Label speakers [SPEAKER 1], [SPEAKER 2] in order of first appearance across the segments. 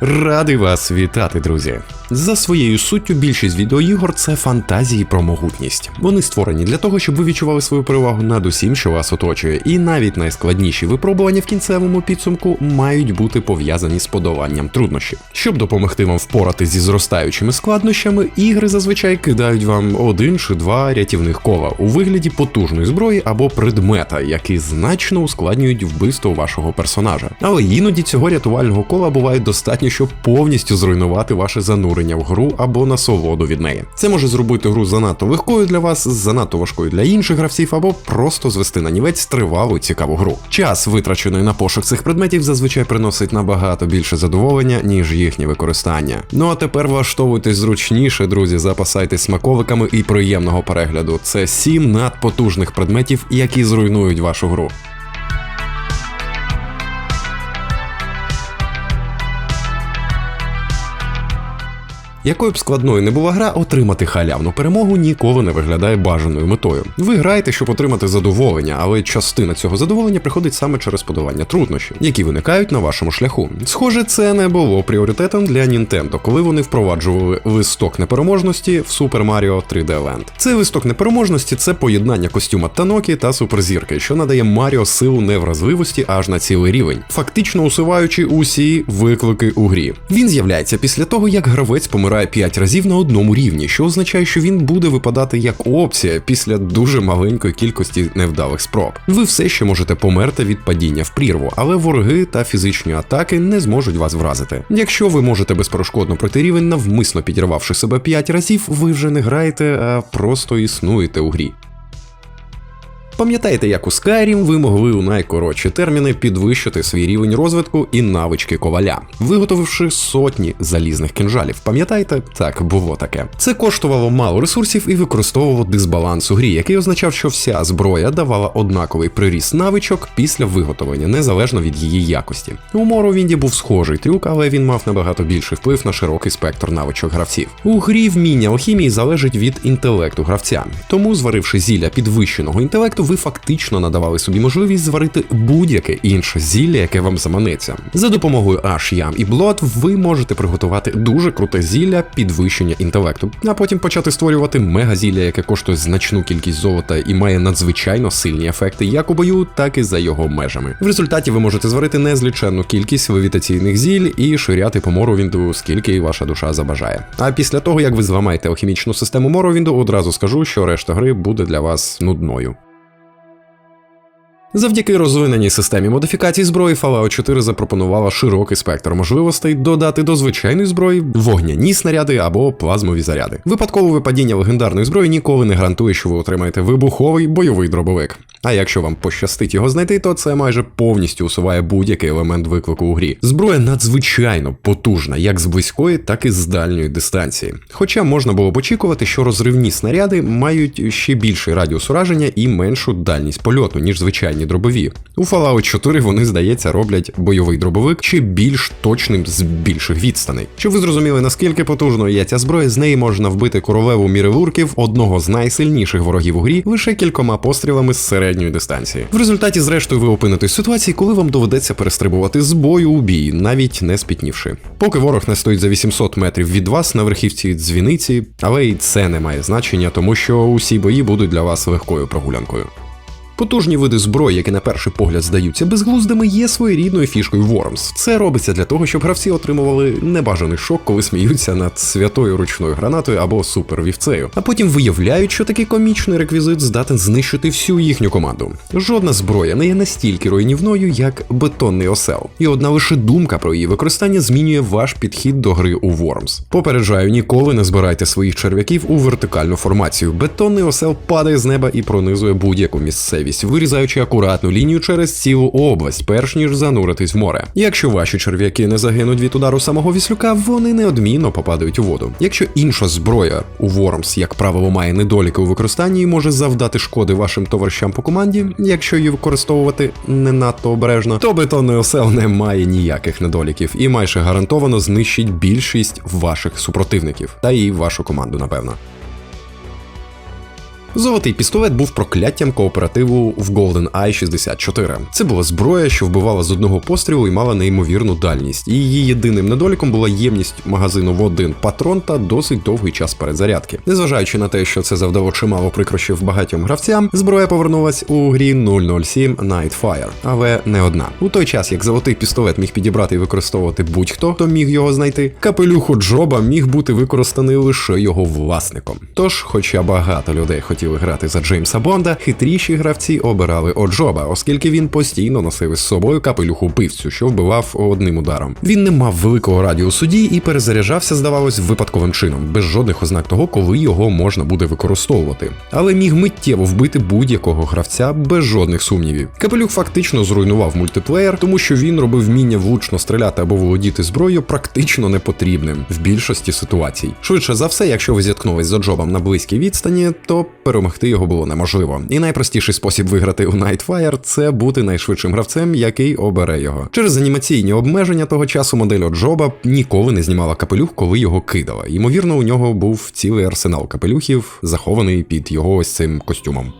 [SPEAKER 1] Радий вас вітати, друзі. За своєю суттю, більшість відеоігор це фантазії про могутність. Вони створені для того, щоб ви відчували свою перевагу над усім, що вас оточує, і навіть найскладніші випробування в кінцевому підсумку мають бути пов'язані з подоланням труднощів. Щоб допомогти вам впорати зі зростаючими складнощами, ігри зазвичай кидають вам один чи два рятівних кола у вигляді потужної зброї або предмета, які значно ускладнюють вбивство вашого персонажа. Але іноді цього рятувального кола буває достатньо, щоб повністю зруйнувати ваше занурення в гру або насолоду від неї. Це може зробити гру занадто легкою для вас, занадто важкою для інших гравців, або просто звести на нівець тривалу цікаву гру. Час, витрачений на пошук цих предметів, зазвичай приносить набагато більше задоволення, ніж їхнє використання. Ну а тепер влаштовуйтесь зручніше, друзі, запасайтесь смаковиками і приємного перегляду. Це сім надпотужних предметів, які зруйнують вашу гру. Якою б складною не була гра, отримати халявну перемогу ніколи не виглядає бажаною метою. Ви граєте, щоб отримати задоволення, але частина цього задоволення приходить саме через подолання труднощів, які виникають на вашому шляху. Схоже, це не було пріоритетом для Nintendo, коли вони впроваджували листок непереможності в Super Mario 3D Land. Цей листок непереможності це поєднання костюма Танокі та суперзірки, що надає Маріо силу невразливості аж на цілий рівень, фактично усуваючи усі виклики у грі. Він з'являється після того, як гравець помирає 5 разів на одному рівні, що означає, що він буде випадати як опція після дуже маленької кількості невдалих спроб. Ви все ще можете померти від падіння в прірву, але вороги та фізичні атаки не зможуть вас вразити. Якщо ви можете безперешкодно пройти рівень, навмисно підірвавши себе 5 разів, ви вже не граєте, а просто існуєте у грі. Пам'ятаєте, як у Skyrim ви могли у найкоротші терміни підвищити свій рівень розвитку і навички коваля, виготовивши сотні залізних кинжалів. Пам'ятаєте? Так, було таке. Це коштувало мало ресурсів і використовувало дисбаланс у грі, який означав, що вся зброя давала однаковий приріст навичок після виготовлення, незалежно від її якості. У Моровінді був схожий трюк, але він мав набагато більший вплив на широкий спектр навичок гравців. У грі вміння алхімії залежить від інтелекту гравця, тому зваривши зілля підвищеного інтелекту ви фактично надавали собі можливість зварити будь-яке інше зілля, яке вам заманеться. За допомогою Аш, Ям і Блот ви можете приготувати дуже круте зілля підвищення інтелекту, а потім почати створювати мегазілля, яке коштує значну кількість золота і має надзвичайно сильні ефекти як у бою, так і за його межами. В результаті ви можете зварити незліченну кількість левітаційних зіль і ширяти по Моровінду, скільки ваша душа забажає. А після того, як ви зламаєте алхімічну систему Моровінду, одразу скажу, що решта гри буде для вас нудною. Завдяки розвиненій системі модифікацій зброї Fallout 4 запропонувала широкий спектр можливостей додати до звичайної зброї вогняні снаряди або плазмові заряди. Випадкове випадіння легендарної зброї ніколи не гарантує, що ви отримаєте вибуховий бойовий дробовик. А якщо вам пощастить його знайти, то це майже повністю усуває будь-який елемент виклику у грі. Зброя надзвичайно потужна, як з близької, так і з дальньої дистанції. Хоча можна було б очікувати, що розривні снаряди мають ще більший радіус ураження і меншу дальність польоту, ніж звичайні дробові. У Fallout 4 вони, здається, роблять бойовий дробовик ще більш точним з більших відстаней. Щоб ви зрозуміли, наскільки потужною є ця зброя, з неї можна вбити королеву мірелурків, одного з найсильніших ворогів у грі, лише кількома пострілами з середньої дистанції. В результаті, зрештою, ви опинитесь в ситуації, коли вам доведеться перестрибувати з бою у бій, навіть не спітнівши. Поки ворог не стоїть за 800 метрів від вас на верхівці дзвіниці, але і це не має значення, тому що усі бої будуть для вас легкою прогулянкою. Потужні види зброї, які на перший погляд здаються безглуздими, є своєрідною фішкою Worms. Це робиться для того, щоб гравці отримували небажаний шок, коли сміються над святою ручною гранатою або супервівцею. А потім виявляють, що такий комічний реквізит здатен знищити всю їхню команду. Жодна зброя не є настільки руйнівною, як бетонний осел. І одна лише думка про її використання змінює ваш підхід до гри у Worms. Попереджаю, ніколи не збирайте своїх черв'яків у вертикальну формацію. Бетонний осел падає з неба і пронизує будь-яку місцевість місцевість, вирізаючи акуратну лінію через цілу область, перш ніж зануритись в море. Якщо ваші черв'яки не загинуть від удару самого віслюка, вони неодмінно попадають у воду. Якщо інша зброя у Worms, як правило, має недоліки у використанні і може завдати шкоди вашим товаришам по команді, якщо її використовувати не надто обережно, то бетонний осел не має ніяких недоліків і майже гарантовано знищить більшість ваших супротивників та і вашу команду, напевно. Золотий пістолет був прокляттям кооперативу в GoldenEye 64. Це була зброя, що вбивала з одного пострілу і мала неймовірну дальність. Її єдиним недоліком була ємність магазину в один патрон та досить довгий час перезарядки. Незважаючи на те, що це завдало чимало прикрощів багатьом гравцям, зброя повернулась у грі 007 Nightfire, але не одна. У той час, як золотий пістолет міг підібрати і використовувати будь-хто, хто міг його знайти, капелюху Джоба міг бути використаний лише його власником. Тож, хоча багато людей хотіли грати за Джеймса Бонда, хитріші гравці обирали Оджоба, оскільки він постійно носив із собою капелюху вбивцю, що вбивав одним ударом. Він не мав великого радіусу дій і перезаряджався, здавалось, випадковим чином, без жодних ознак того, коли його можна буде використовувати. Але міг миттєво вбити будь-якого гравця без жодних сумнівів. Капелюх фактично зруйнував мультиплеєр, тому що він робив вміння влучно стріляти або володіти зброєю практично непотрібним в більшості ситуацій. Швидше за все, якщо ви зіткнулись з Оджобом на близькій відстані, то перемогти його було неможливо. І найпростіший спосіб виграти у Nightfire – це бути найшвидшим гравцем, який обере його. Через анімаційні обмеження того часу модель Оджоба ніколи не знімала капелюх, коли його кидала. Ймовірно, у нього був цілий арсенал капелюхів, захований під його ось цим костюмом.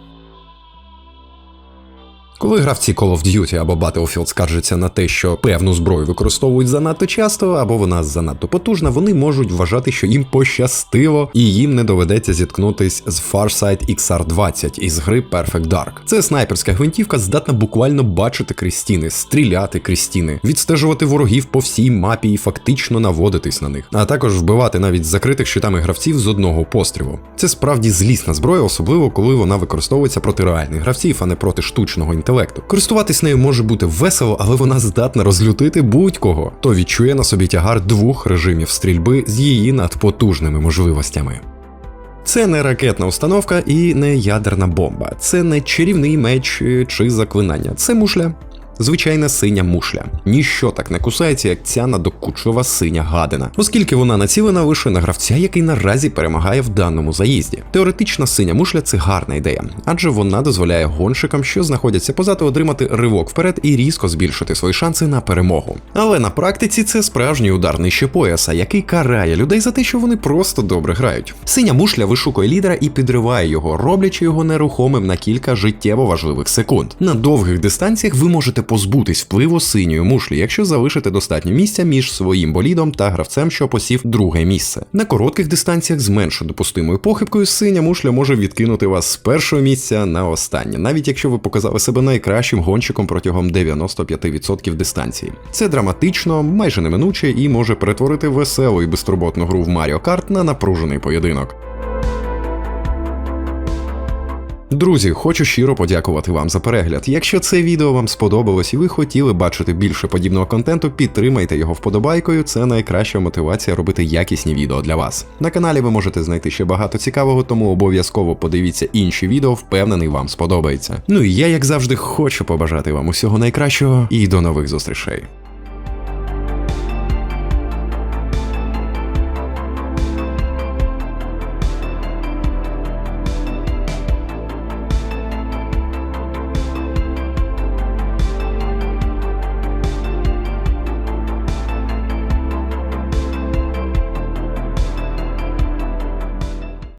[SPEAKER 1] Коли гравці Call of Duty або Battlefield скаржаться на те, що певну зброю використовують занадто часто, або вона занадто потужна, вони можуть вважати, що їм пощастило, і їм не доведеться зіткнутись з Farsight XR20 із гри Perfect Dark. Це снайперська гвинтівка здатна буквально бачити крізь стіни, стріляти крізь стіни, відстежувати ворогів по всій мапі і фактично наводитись на них, а також вбивати навіть закритих щитами гравців з одного пострілу. Це справді злісна зброя, особливо коли вона використовується проти реальних гравців, а не проти штучного інтелекту. Користуватись нею може бути весело, але вона здатна розлютити будь-кого, хто відчує на собі тягар двох режимів стрільби з її надпотужними можливостями. Це не ракетна установка і не ядерна бомба, це не чарівний меч е, чи заклинання, це мушля. Звичайна синя мушля. Ніщо так не кусається, як ця надокучлива синя гадина, оскільки вона націлена лише на гравця, який наразі перемагає в даному заїзді. Теоретична синя мушля це гарна ідея, адже вона дозволяє гонщикам, що знаходяться позаду, отримати ривок вперед і різко збільшити свої шанси на перемогу. Але на практиці це справжній удар нижче пояса, який карає людей за те, що вони просто добре грають. Синя мушля вишукує лідера і підриває його, роблячи його нерухомим на кілька життєво важливих секунд. На довгих дистанціях ви можете позбутись впливу синьої мушлі, якщо залишите достатньо місця між своїм болідом та гравцем, що посів друге місце. На коротких дистанціях з менш допустимою похибкою синя мушля може відкинути вас з першого місця на останнє, навіть якщо ви показали себе найкращим гонщиком протягом 95% дистанції. Це драматично, майже неминуче і може перетворити веселу і безтурботну гру в Mario Kart на напружений поєдинок. Друзі, хочу щиро подякувати вам за перегляд. Якщо це відео вам сподобалось і ви хотіли бачити більше подібного контенту, підтримайте його вподобайкою. Це найкраща мотивація робити якісні відео для вас. На каналі ви можете знайти ще багато цікавого, тому обов'язково подивіться інші відео, впевнений, вам сподобається. Ну і я, як завжди, хочу побажати вам усього найкращого і до нових зустрічей.